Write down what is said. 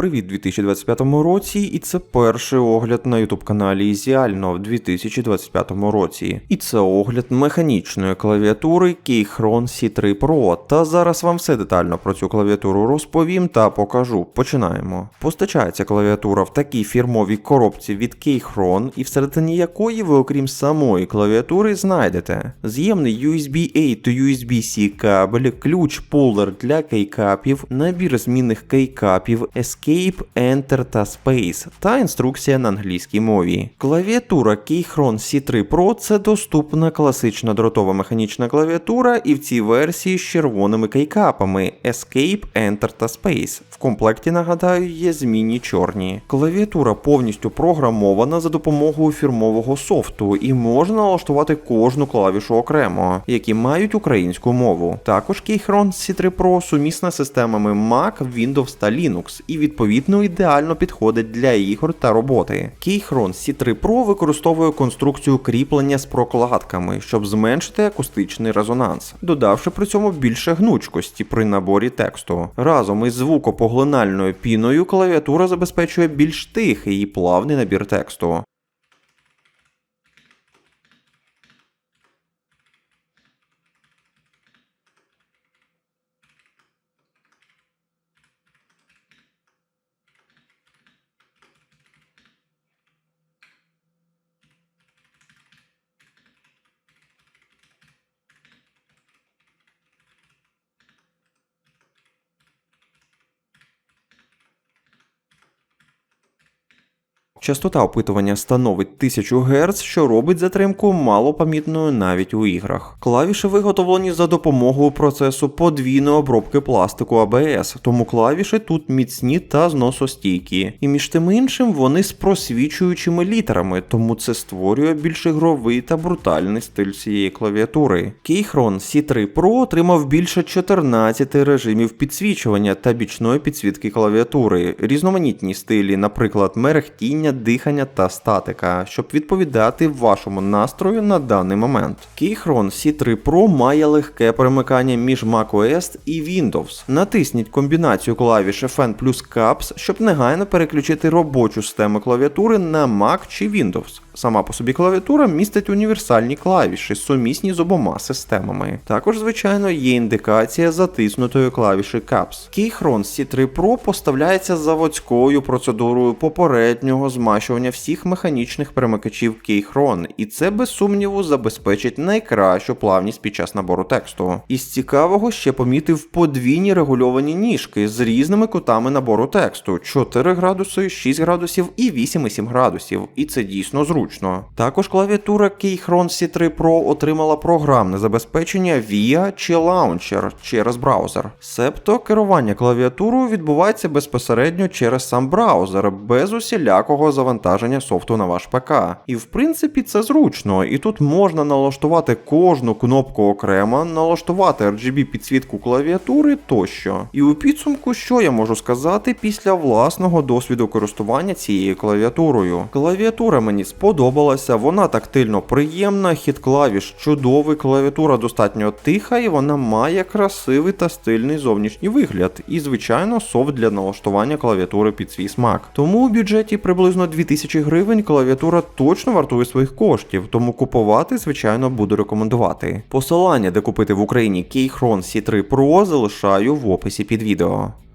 Привіт 2025 році, і це перший огляд на youtube каналі Ізіально в 2025 році. І це огляд механічної клавіатури Keychron C3 Pro. Та зараз вам все детально про цю клавіатуру розповім та покажу. Починаємо. Постачається клавіатура в такій фірмовій коробці від Keychron, і всередині якої ви, окрім самої клавіатури, знайдете з'ємний USB-A to USB-C кабель, ключ пулер для кейкапів, набір змінних кейкапів, Escape, Enter та Space та інструкція на англійській мові. Клавіатура Keychron C3 Pro це доступна класична дротова механічна клавіатура і в цій версії з червоними кейкапами Escape, Enter та Space. В комплекті, нагадаю, є змінні чорні. Клавіатура повністю програмована за допомогою фірмового софту і можна налаштувати кожну клавішу окремо, які мають українську мову. Також Keychron C3 Pro сумісна з системами Mac, Windows та Linux і відповідно ідеально підходить для ігор та роботи. Keychron C3 Pro використовує конструкцію кріплення з прокладками, щоб зменшити акустичний резонанс, додавши при цьому більше гнучкості при наборі тексту. Разом із звукопоглинальною піною клавіатура забезпечує більш тихий і плавний набір тексту. Частота опитування становить 1000 Гц, що робить затримку малопомітною навіть у іграх. Клавіші виготовлені за допомогою процесу подвійної обробки пластику ABS, тому клавіші тут міцні та зносостійкі. І між тим іншим вони з просвічуючими літерами, тому це створює більш ігровий та брутальний стиль цієї клавіатури. Keychron C3 Pro отримав більше 14 режимів підсвічування та бічної підсвітки клавіатури, різноманітні стилі, наприклад, мерехтіння дихання та статика, щоб відповідати вашому настрою на даний момент. Keychron C3 Pro має легке перемикання між macOS і Windows. Натисніть комбінацію клавіш FN плюс Caps, щоб негайно переключити робочу систему клавіатури на Mac чи Windows. Сама по собі клавіатура містить універсальні клавіші, сумісні з обома системами. Також, звичайно, є індикація затиснутої клавіші Caps. Keychron C3 Pro поставляється заводською процедурою попереднього змащування всіх механічних перемикачів Keychron, і це без сумніву забезпечить найкращу плавність під час набору тексту. Із цікавого ще помітив подвійні регульовані ніжки з різними кутами набору тексту: 4 градуси, 6 градусів і 8,7 градусів. І це дійсно зручно. Також клавіатура Keychron C3 Pro отримала програмне забезпечення VIA чи Launcher через браузер. Себто керування клавіатурою відбувається безпосередньо через сам браузер, без усілякого завантаження софту на ваш ПК. І в принципі це зручно, і тут можна налаштувати кожну кнопку окремо, налаштувати RGB підсвітку клавіатури тощо. І у підсумку, що я можу сказати після власного досвіду користування цією клавіатурою. Клавіатура мені сподобалася, вона тактильно приємна, хід клавіш чудовий, клавіатура достатньо тиха і вона має красивий та стильний зовнішній вигляд. І, звичайно, софт для налаштування клавіатури під свій смак. Тому у бюджеті приблизно 2000 гривень клавіатура точно вартує своїх коштів, тому купувати, звичайно, буду рекомендувати. Посилання, де купити в Україні Keychron C3 Pro, залишаю в описі під відео.